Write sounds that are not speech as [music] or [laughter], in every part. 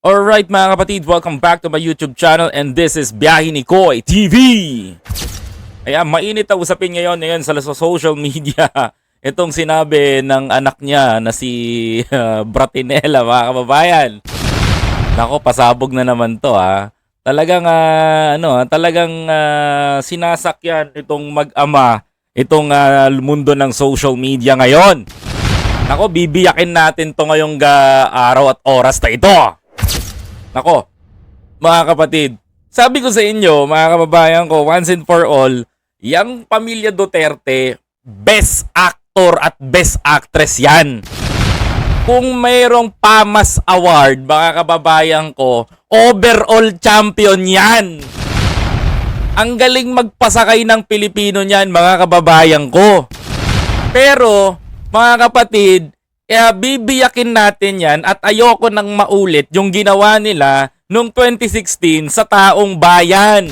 Alright mga kapatid, welcome back to my YouTube channel and this is Biyahe ni Koy TV! Ayan, mainit na usapin ngayon ngayon sa social media. [laughs] Itong sinabi ng anak niya na si uh, [laughs] Bratinella mga kababayan. Nako, pasabog na naman to ha. Talagang ah, ano, ah, talagang ah, sinasakyan itong mag-ama itong ah, mundo ng social media ngayon. Nako, bibiyakin natin to ngayong ga araw at oras na ito. Nako, mga kapatid, sabi ko sa inyo, mga kababayan ko, once and for all, yung pamilya Duterte, best actor at best actress yan. Kung mayroong PAMAS Award, mga kababayan ko, overall champion yan. Ang galing magpasakay ng Pilipino niyan, mga kababayan ko. Pero, mga kapatid, kaya bibiyakin natin yan at ayoko nang maulit yung ginawa nila noong 2016 sa taong bayan.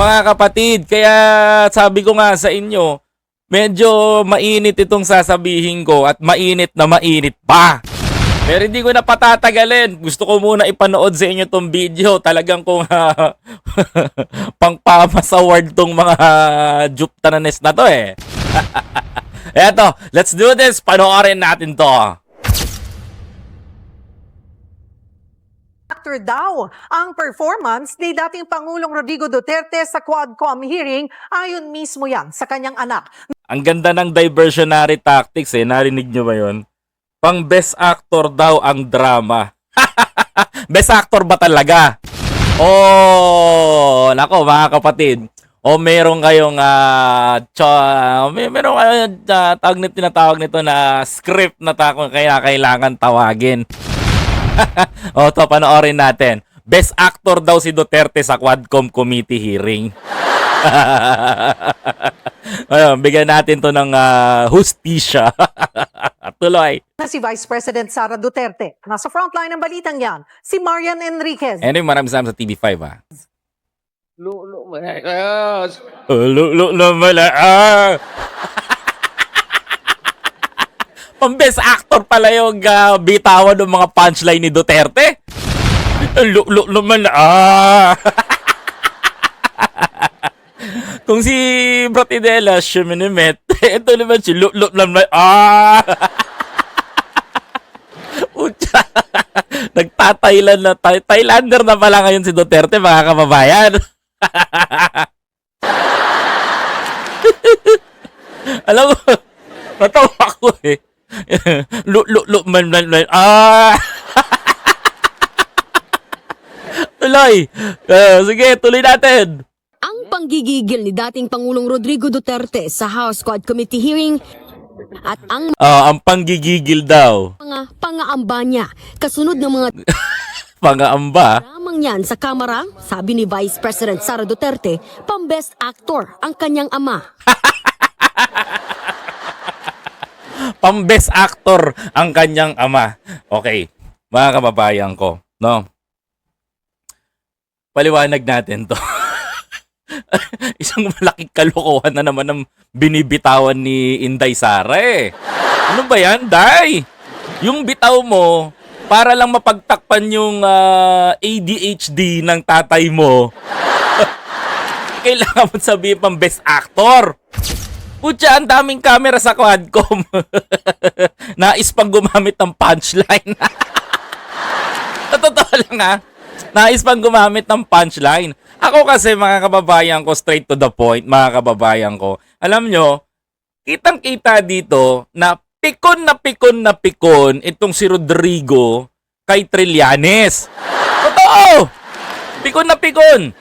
Mga kapatid, kaya sabi ko nga sa inyo, medyo mainit itong sasabihin ko at mainit na mainit pa. Pero hindi ko na patatagalin. Gusto ko muna ipanood sa inyo tong video. Talagang kung [laughs] uh, pangpamas award tong mga juptananes na to eh. [laughs] Eto, let's do this. Panoorin natin to. Factor daw ang performance ni dating Pangulong Rodrigo Duterte sa Quadcom hearing ayon mismo yan sa kanyang anak. Ang ganda ng diversionary tactics eh. Narinig nyo ba yun? Pang best actor daw ang drama. [laughs] best actor ba talaga? Oh, nako mga kapatid. O meron kayong uh, cha, may meron kayong uh, tawag na tinatawag nito na script na ta kung kaya kailangan tawagin. [laughs] o to panoorin natin. Best actor daw si Duterte sa Quadcom committee hearing. [laughs] Ayun, bigyan natin to ng uh, hustisya. [laughs] Tuloy. Na si Vice President Sara Duterte. Nasa frontline ng balitang yan, si Marian Enriquez. Anyway, maraming salamat sa TV5 ha. Lulo malakas. Lulo na mala. Ah! Pang best actor pala yung uh, bitawan ng mga punchline ni Duterte. Lulo naman. Ah! Kung si Bratidela, siya minimet. Ito naman si Lulo naman. Ah! Pucha. Nagtatailan na. Thai- Thailander na pala ngayon si Duterte, mga kababayan. [laughs] Alam mo, natawa ko eh. Lu, lu, lu, man, man, man. Ah! [laughs] tuloy. Uh, sige, tuloy natin. Ang panggigigil ni dating Pangulong Rodrigo Duterte sa House Quad Committee hearing at ang Ah, ang panggigigil daw. mga pangaamba niya kasunod ng mga [laughs] Pangaamba. Dramang yan sa Kamara, sabi ni Vice President Sara Duterte, pang-best actor ang kanyang ama. [laughs] Pang-best actor ang kanyang ama. Okay, mga kababayan ko, no? Paliwanag natin to. [laughs] Isang malaking kalokohan na naman ang binibitawan ni Inday Sara eh. Ano ba yan, Day? Yung bitaw mo, para lang mapagtakpan yung ah, ADHD ng tatay mo, [laughs] kailangan mo sabihin pang best actor. Putya, ang daming camera sa Quadcom. [laughs] Nais pang gumamit ng punchline. [laughs] Totoo lang ha. Nais pang gumamit ng punchline. Ako kasi mga kababayan ko, straight to the point, mga kababayan ko. Alam nyo, kitang-kita dito na pikon na pikon na pikon itong si Rodrigo kay Trillanes. Totoo! Pikon na pikon.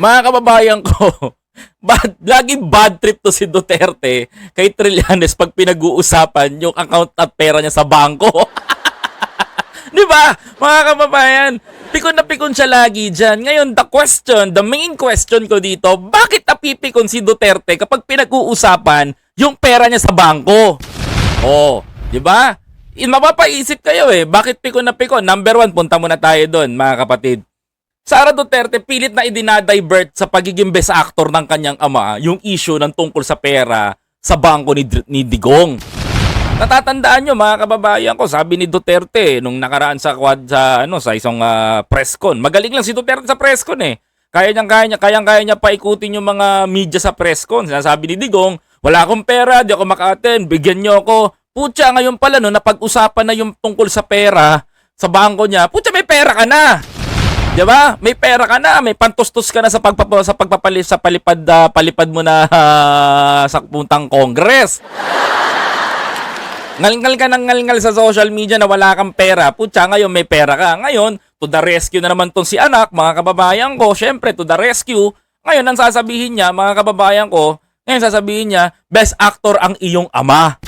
Mga kababayan ko, [laughs] bad, laging bad trip to si Duterte kay Trillanes pag pinag-uusapan yung account at pera niya sa bangko. [laughs] Di ba? Mga kababayan, pikon na pikon siya lagi dyan. Ngayon, the question, the main question ko dito, bakit napipikon si Duterte kapag pinag-uusapan yung pera niya sa bangko? Oh, di ba? Mapapaisip kayo eh, bakit pikon na pikon? Number one, punta muna tayo doon, mga kapatid. Sara Duterte pilit na idinadivert sa pagiging best actor ng kanyang ama yung issue ng tungkol sa pera sa bangko ni, ni Digong. Natatandaan nyo mga kababayan ko, sabi ni Duterte nung nakaraan sa quad sa ano sa isang ah, press con. Magaling lang si Duterte sa press con eh. Kaya niyang kaya niya, kayang kaya niya paikutin yung mga media sa press con. Sinasabi ni Digong, wala akong pera, di ako maka-attend, bigyan niyo ako. Putya, ngayon pala no, napag-usapan na yung tungkol sa pera sa bangko niya. Putya, may pera ka na. 'Di ba? May pera ka na, may pantustos ka na sa pagpapa sa pagpapali sa palipad ah, palipad mo na ah, sa puntang Congress. Ngalngal ka ng ngalngal sa social media na wala kang pera. Putya, ngayon may pera ka. Ngayon, to the rescue na naman tong si anak, mga kababayan ko. Syempre, to the rescue. Ngayon, ang sasabihin niya, mga kababayan ko, ngayon sasabihin niya, best actor ang iyong ama.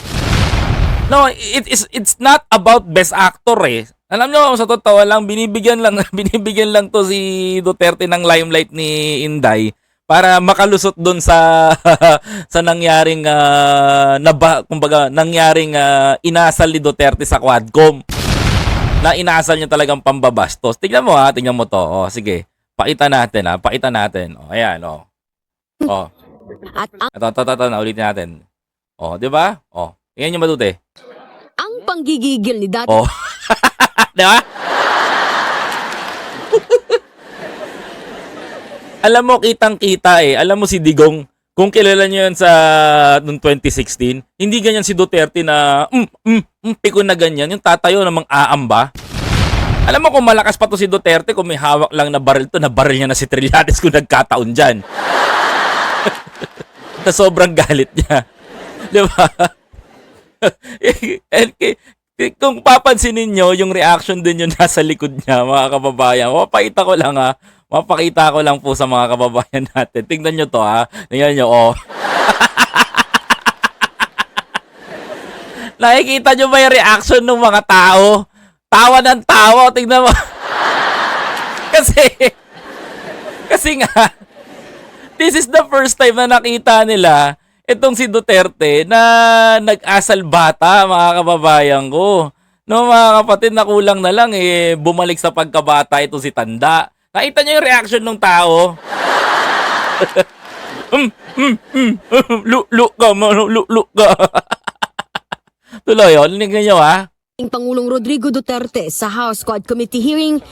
No, it is it's not about best actor eh. Alam nyo, sa totoo lang, binibigyan lang, [laughs] binibigyan lang to si Duterte ng limelight ni Inday para makalusot doon sa [laughs] sa nangyaring ah, naba, kumbaga nangyaring ah, inasal ni Duterte sa Quadcom. Na inasal niya talagang pambabastos. Tingnan mo ha, tingnan mo to. Oh, sige. Pakita natin ha, pakita natin. Oh, ayan oh. Oh, At ang, ito, ito, ito, ito, na ulitin natin. Oh, 'di ba? Oh, tingnan niyo mabuti. ang panggigigil ni dating Oh. [laughs] Di ba? Alam mo, kitang-kita eh. Alam mo si Digong, kung kilala niyo yan sa noong 2016, hindi ganyan si Duterte na, mm, mm, mm, piko na ganyan. Yung tatayo namang aamba. Alam mo kung malakas pa to si Duterte, kung may hawak lang na baril to, na baril niya na si Trillanes kung nagkataon dyan. Na sobrang galit niya. Di ba? [laughs] And kung papansinin nyo, yung reaction din yung [laughs] nasa likod niya, mga kababayan. Mapakita ko lang ha. Mapakita ko lang po sa mga kababayan natin. Tingnan nyo to ha. Tingnan nyo, oh. [laughs] Nakikita nyo ba yung reaction ng mga tao? Tawa ng tawa. Tingnan mo. kasi, kasi nga, this is the first time na nakita nila itong si Duterte na nag-asal bata, mga kababayan ko. No, mga kapatid, na kulang na lang eh, bumalik sa pagkabata ito si Tanda. Nakita niyo yung reaction ng tao? [laughs] mm, mm, mm, ka, [laughs] lu, lu ka. [laughs] Tuloy, oh, linignan niyo ha. Pangulong Rodrigo Duterte sa House Quad Committee hearing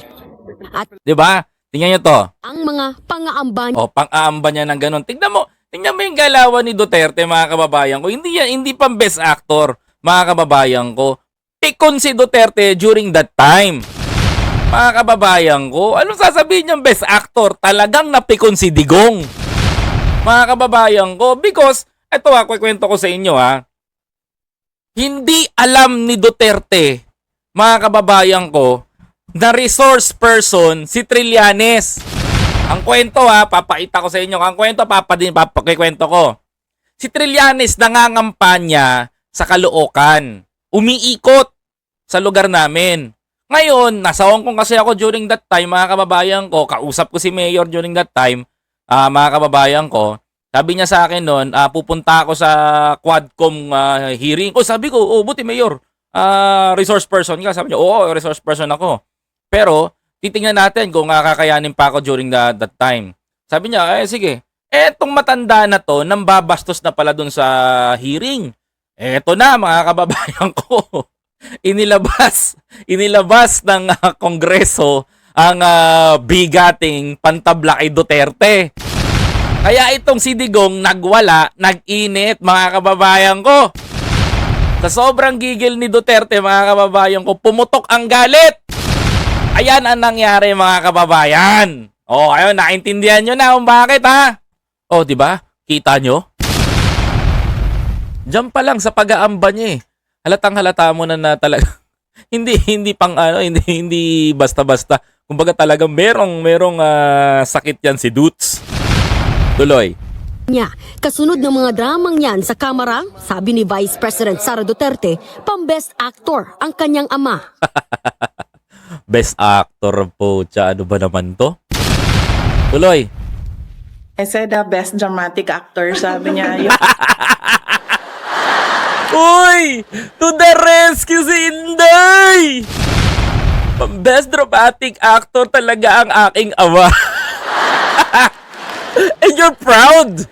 at 'Di ba? Tingnan niyo to. ang mga pangaamba O, pang-aamba niya ng ganun. Tingnan mo, tingnan mo yung galawan ni Duterte, mga kababayan ko. Hindi yan, hindi pang best actor, mga kababayan ko. Pikon si Duterte during that time. Mga kababayan ko, anong sasabihin niyang best actor? Talagang napikon si Digong. Mga kababayan ko, because, eto ha, kwento ko sa inyo ha. Hindi alam ni Duterte, mga kababayan ko, na resource person si Trillanes. Ang kwento ha, papakita ko sa inyo. Ang kwento, papadin, papakikwento ko. Si Trillanes nangangampanya sa Caloocan. Umiikot sa lugar namin. Ngayon, nasa Hong Kong kasi ako during that time, mga kababayan ko. Kausap ko si Mayor during that time, ah, mga kababayan ko. Sabi niya sa akin noon, ah, pupunta ako sa Quadcom ah, hearing. O sabi ko, oh, buti Mayor, ah, resource person ka. Sabi niya, oo, resource person ako. Pero, titingnan natin kung kakakayanin pa ako during the, that time. Sabi niya, eh sige, etong matanda na to, nang babastos na pala dun sa hearing. Eto na mga kababayan ko. [laughs] Inilabas, inilabas ng ah, Kongreso ang ah, bigating pantabla kay Duterte. Kaya itong si Digong nagwala, nag-init mga kababayan ko. Sa sobrang gigil ni Duterte mga kababayan ko, pumutok ang galit. Ayan ang nangyari mga kababayan. Oh, ayun, naintindihan nyo na kung bakit ha. Oh, di ba? Kita nyo? Diyan pa lang sa pag-aamba niya eh. Halatang halata mo na na talaga. [laughs] hindi hindi pang ano, hindi hindi basta-basta. Kumbaga talagang merong merong ah, sakit yan si Dutz. Tuloy. niya. Kasunod ng mga dramang yan sa kamera, sabi ni Vice President Sara Duterte, pang-best actor ang kanyang ama. [laughs] Best actor po. Tsa, ano ba naman to? Tuloy. I said the best dramatic actor, sabi niya. [laughs] Uy! To the rescue si Inday! Best dramatic actor talaga ang aking ama. [laughs] And you're proud!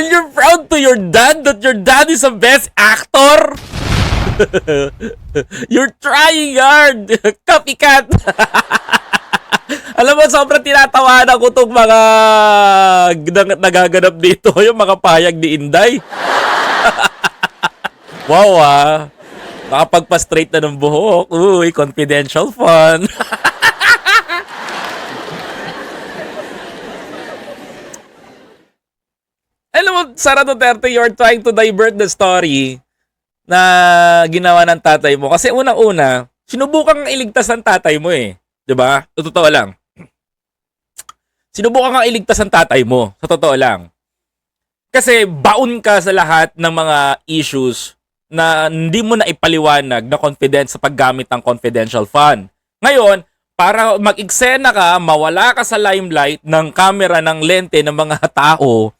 And you're proud to your dad that your dad is a best actor? [laughs] You're trying hard! [laughs] Copycat! [laughs] Alam mo, sobrang tinatawanan ko itong mga nag- nagaganap dito, yung mga payag ni Inday. wow ah. Nakapagpa-straight na ng buhok. Uy, confidential fun. Alam mo, Sara Duterte, you're trying to divert the story na ginawa ng tatay mo. Kasi unang-una, sinubukan kang iligtas ng tatay mo eh. 'Di ba? Totoo lang. [clears throat] Sinubukan kang iligtas ng tatay mo. Sa totoo lang. Kasi baon ka sa lahat ng mga issues na hindi mo na ipaliwanag na confidence sa paggamit ng confidential fund. Ngayon, para mag-eksena ka, mawala ka sa limelight ng camera ng lente ng mga tao,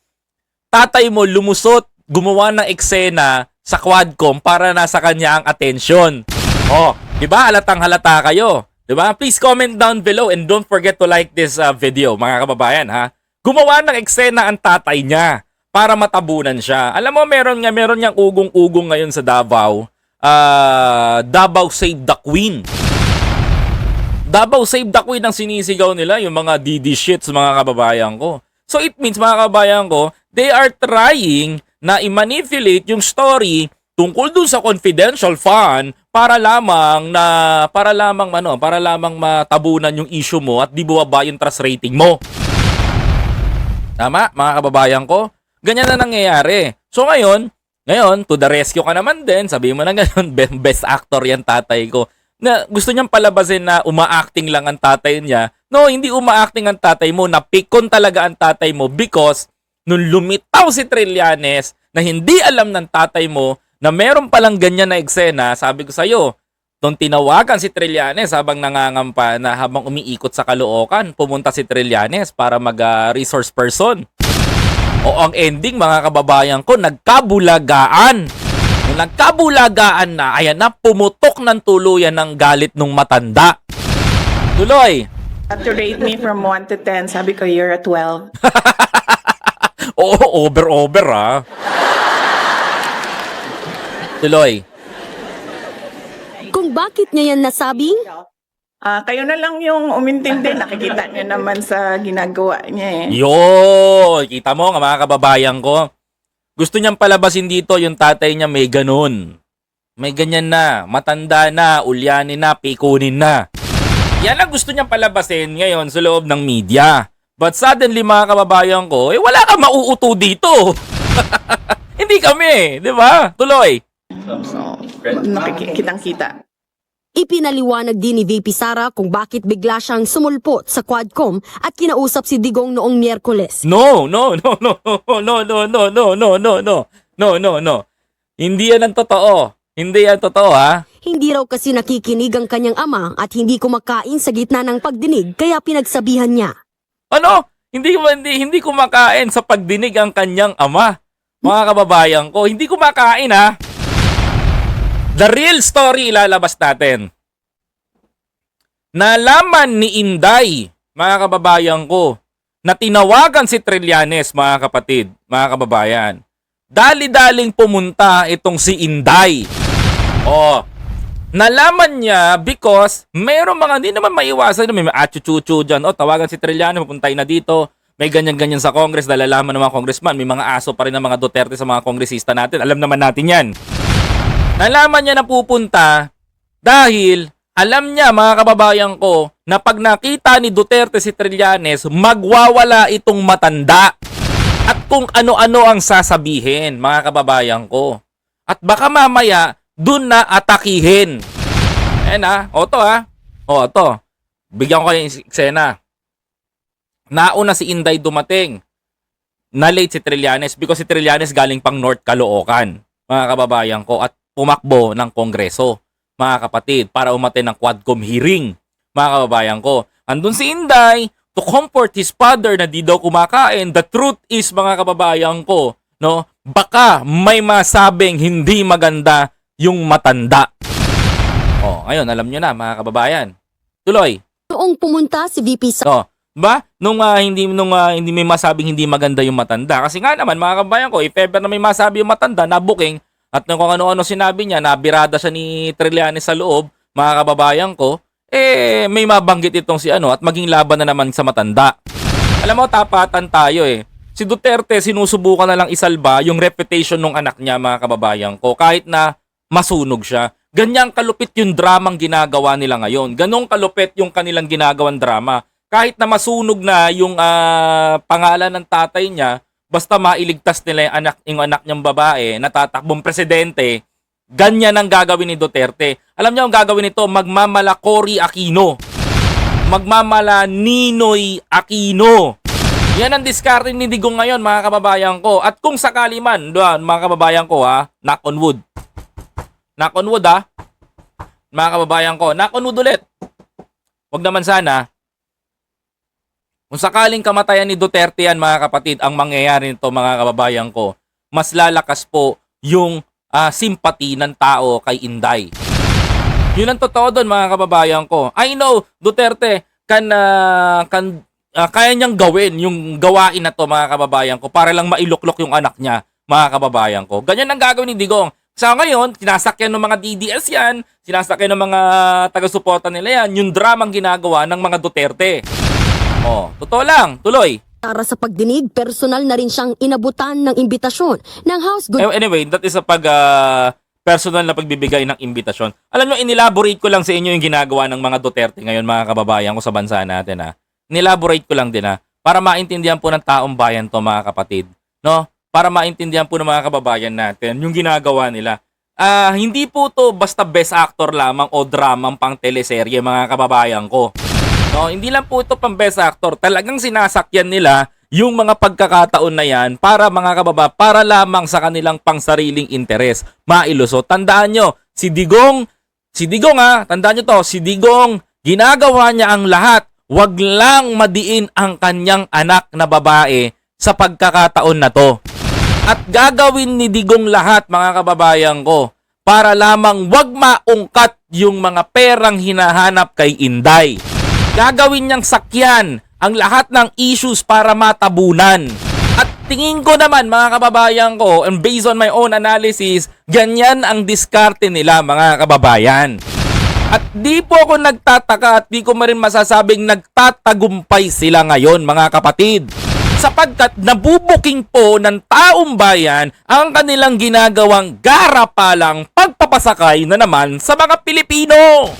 tatay mo lumusot, gumawa ng eksena sa quadcom para nasa kanya ang atensyon. Oh, 'di ba? Halatang halata kayo. 'Di ba? Please comment down below and don't forget to like this uh, video, mga kababayan ha. Gumawa ng eksena ang tatay niya para matabunan siya. Alam mo, meron nga meron niyang ugong-ugong ngayon sa Davao. Ah, Davao Save the Queen. Davao Save the Queen ang sinisigaw nila, yung mga DD shits, mga kababayan ko. So it means, mga kababayan ko, they are trying na i-manipulate yung story tungkol dun sa confidential fund para lamang na para lamang ano, para lamang matabunan yung issue mo at di bumaba yung trust rating mo. Tama, mga kababayan ko? Ganyan na nangyayari. So ngayon, ngayon, to the rescue ka naman din. Sabi mo na [laughs] be- best actor yan tatay ko. Na gusto niyang palabasin na uma-acting lang ang tatay niya. No, hindi uma-acting ang tatay mo. Napikon talaga ang tatay mo because nung lumitaw si Trillanes na hindi alam ng tatay mo na meron palang ganyan na eksena, sabi ko sa'yo, nung tinawagan si Trillanes habang nangangampa na habang umiikot sa Caloocan, pumunta si Trillanes para mag-resource person. O ang ending mga kababayan ko, nagkabulagaan. Nung nagkabulagaan na, ayan na, pumutok ng tuluyan ng galit nung matanda. Tuloy. To rate me from 1 to 10, sabi ko you're a 12. [laughs] Oo, over-over ah. Tuloy. Kung bakit niya yan nasabing, Ah, kayo na lang yung umintindi. Nakikita niyo naman sa ginagawa niya eh. Yo, kita mo nga mga kababayan ko. Gusto niyang palabasin dito yung tatay niya may ganun. May ganyan na, matanda na, ulyanin na, pikunin na. Yan ang gusto niyang palabasin ngayon sa loob ng media. But suddenly mga kababayan ko, eh wala kang mauuto dito. Hindi kami, di ba? Tuloy. So, nakikitang kita. ipinaliwanag din ni VP Sara kung bakit bigla siyang sumulpot sa Quadcom at kinausap si Digong noong Miyerkules. No, no, no, no, no, no, no, no, no, no, no, no, no, no, no. Hindi yan ang totoo. Hindi yan totoo, ha? Hindi raw kasi nakikinig ang kanyang ama at hindi kumakain sa gitna ng pagdinig kaya pinagsabihan niya. Ano? Hindi hindi hindi kumakain sa pagdinig ang kanyang ama. Mga kababayan ko, hindi kumakain ha. The real story ilalabas natin. Nalaman ni Inday, mga kababayan ko, na tinawagan si Trillanes, mga kapatid, mga kababayan. Dali-daling pumunta itong si Inday. Oh, Nalaman niya because mayroong mga hindi naman maiwasan may achuchuchu dyan. O, tawagan si Trillanes, mapuntay na dito. May ganyan-ganyan sa Congress, nalalaman ng mga congressman. May mga aso pa rin ng mga Duterte sa mga kongresista natin. Alam naman natin yan. Nalaman niya na pupunta dahil alam niya mga kababayan ko na pag nakita ni Duterte si Trillanes, magwawala itong matanda. At kung ano-ano ang sasabihin, mga kababayan ko. At baka mamaya, dun na atakihin. Ayan ha. O to ha. O to. Bigyan ko kayo ng eksena. Nauna si Inday dumating. Na-late si Trillanes because si Trillanes galing pang North Caloocan. Mga kababayan ko. At pumakbo ng Kongreso. Mga kapatid. Para umaten ng Quadcom hearing. Mga kababayan ko. Andun si Inday to comfort his father na di daw kumakain. The truth is mga kababayan ko. No? Baka may masabing hindi maganda yung matanda. Oh, ngayon alam nyo na mga kababayan. Tuloy. Noong pumunta si VP Sara So, ba? Nung ah, hindi nung ah, hindi may masabing hindi maganda yung matanda kasi nga naman mga kababayan ko, if ever na may masabi yung matanda na booking, at kung ano-ano sinabi niya, nabirada siya ni Trillanes sa loob, mga kababayan ko, eh may mabanggit itong si ano at maging laban na naman sa matanda. Alam mo, tapatan tayo eh. Si Duterte, sinusubukan na lang isalba yung reputation ng anak niya, mga kababayan ko, kahit na masunog siya. Ganyang kalupit yung dramang ginagawa nila ngayon. Ganong kalupit yung kanilang ginagawang drama. Kahit na masunog na yung ah, pangalan ng tatay niya, basta mailigtas nila yung anak, yung anak niyang babae na tatakbong presidente, ganyan ang gagawin ni Duterte. Alam niyo ang gagawin nito? Magmamala Cory Aquino. Magmamala Ninoy Aquino. Yan ang diskarte ni Digong ngayon, mga kababayan ko. At kung sakali man, doon, mga kababayan ko, ha, knock on wood. Knock on wood, ha. Mga kababayan ko, knock on wood ulit. Huwag naman sana. Kung sakaling kamatayan ni Duterte yan, mga kapatid, ang mangyayari nito, mga kababayan ko, mas lalakas po yung ah, simpati ng tao kay Inday. Yun ang totoo doon, mga kababayan ko. I know, Duterte, kan, ah, kan ah, kaya niyang gawin yung gawain na to mga kababayan ko para lang mailuklok yung anak niya mga kababayan ko. Ganyan ang gagawin ni Digong. Sa ngayon, sinasakyan ng mga DDS yan, sinasakyan ng mga taga-suporta nila yan, yung dramang ginagawa ng mga Duterte. Oh, totoo lang, tuloy. Para sa pagdinig, personal na rin siyang inabutan ng imbitasyon ng House Good Eh, Anyway, that is a pag ah, personal na pagbibigay ng imbitasyon. Alam nyo, inelaborate ko lang sa inyo yung ginagawa ng mga Duterte ngayon, mga kababayan ko sa bansa natin. Ha. Inelaborate ko lang din ha, para maintindihan po ng taong bayan to mga kapatid. No? Para maintindihan po ng mga kababayan natin yung ginagawa nila. Ah, hindi po to basta best actor lamang o dramang pang teleserye mga kababayan ko. No, hindi lang po ito pang best actor. Talagang sinasakyan nila yung mga pagkakataon na yan para mga kababa, para lamang sa kanilang pangsariling interes. Mailuso. Tandaan nyo, si Digong, si Digong ha, tandaan nyo to, si Digong, ginagawa niya ang lahat. Wag lang madiin ang kanyang anak na babae sa pagkakataon na to. At gagawin ni Digong lahat mga kababayan ko para lamang wag maungkat yung mga perang hinahanap kay Inday. Gagawin niyang sakyan ang lahat ng issues para matabunan. At tingin ko naman mga kababayan ko, and based on my own analysis, ganyan ang diskarte nila mga kababayan. At di po ako nagtataka at di ko rin masasabing nagtatagumpay sila ngayon mga kapatid. Sapagkat nabubuking po ng taong bayan ang kanilang ginagawang garapalang pagpapasakay na naman sa mga Pilipino.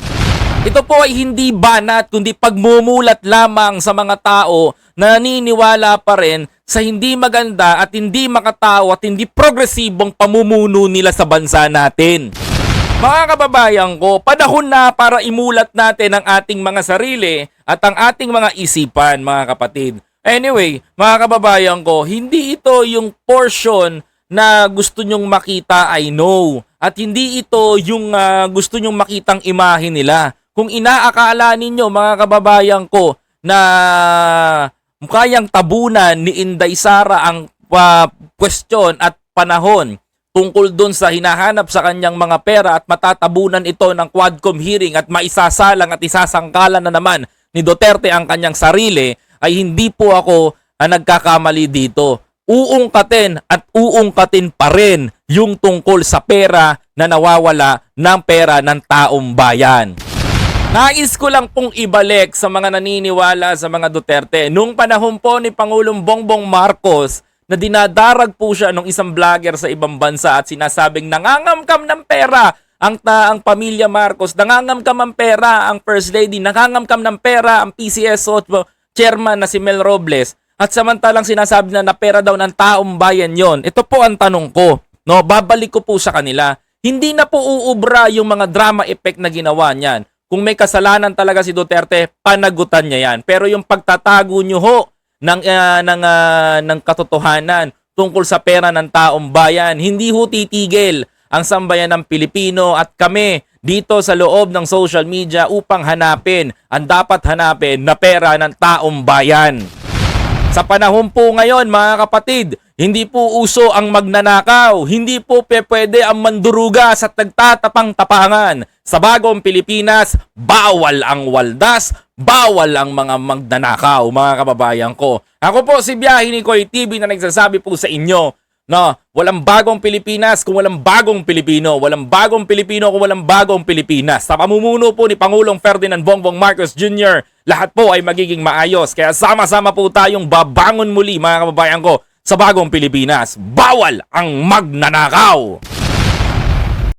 Ito po ay hindi banat kundi pagmumulat lamang sa mga tao na naniniwala pa rin sa hindi maganda at hindi makatao at hindi progresibong pamumuno nila sa bansa natin. Mga kababayan ko, panahon na para imulat natin ang ating mga sarili at ang ating mga isipan, mga kapatid. Anyway, mga kababayan ko, hindi ito yung portion na gusto nyong makita, I know. At hindi ito yung ah, gusto nyong makitang imahe nila. Kung inaakala ninyo, mga kababayan ko, na kayang tabunan ni Inday Sara ang ah, question at panahon tungkol doon sa hinahanap sa kanyang mga pera at matatabunan ito ng Quadcom hearing at maisasalang at isasangkalan na naman ni Duterte ang kanyang sarili ay hindi po ako ang nagkakamali dito. Uungkatin at uungkatin pa rin yung tungkol sa pera na nawawala ng pera ng taong bayan. Nais ko lang pong ibalik sa mga naniniwala sa mga Duterte. Nung panahon po ni Pangulong Bongbong Marcos na dinadarag po siya ng isang vlogger sa ibang bansa at sinasabing nangangamkam ng pera ang ta ang pamilya Marcos, nangangamkam ng pera ang First Lady, nangangamkam ng pera ang PCSO chairman na si Mel Robles at samantalang sinasabi na na pera daw ng taong bayan yon. Ito po ang tanong ko. No, babalik ko po sa kanila. Hindi na po uubra yung mga drama effect na ginawa niyan. Kung may kasalanan talaga si Duterte, panagutan niya yan. Pero yung pagtatago niyo ho ng, ah, ng, ah, ng katotohanan tungkol sa pera ng taong bayan, hindi ho titigil ang sambayan ng Pilipino at kami dito sa loob ng social media upang hanapin ang dapat hanapin na pera ng taong bayan. Sa panahon po ngayon mga kapatid, hindi po uso ang magnanakaw, hindi po pwede ang manduruga sa tagtatapang-tapangan. Sa bagong Pilipinas, bawal ang waldas, bawal ang mga magnanakaw, mga kababayan ko. Ako po si Biyahe ni Koy TV na nagsasabi po sa inyo, No, walang bagong Pilipinas kung walang bagong Pilipino. Walang bagong Pilipino kung walang bagong Pilipinas. Sa pamumuno po ni Pangulong Ferdinand Bongbong Marcos Jr., lahat po ay magiging maayos. Kaya sama-sama po tayong babangon muli mga kababayan ko sa bagong Pilipinas. Bawal ang magnanakaw!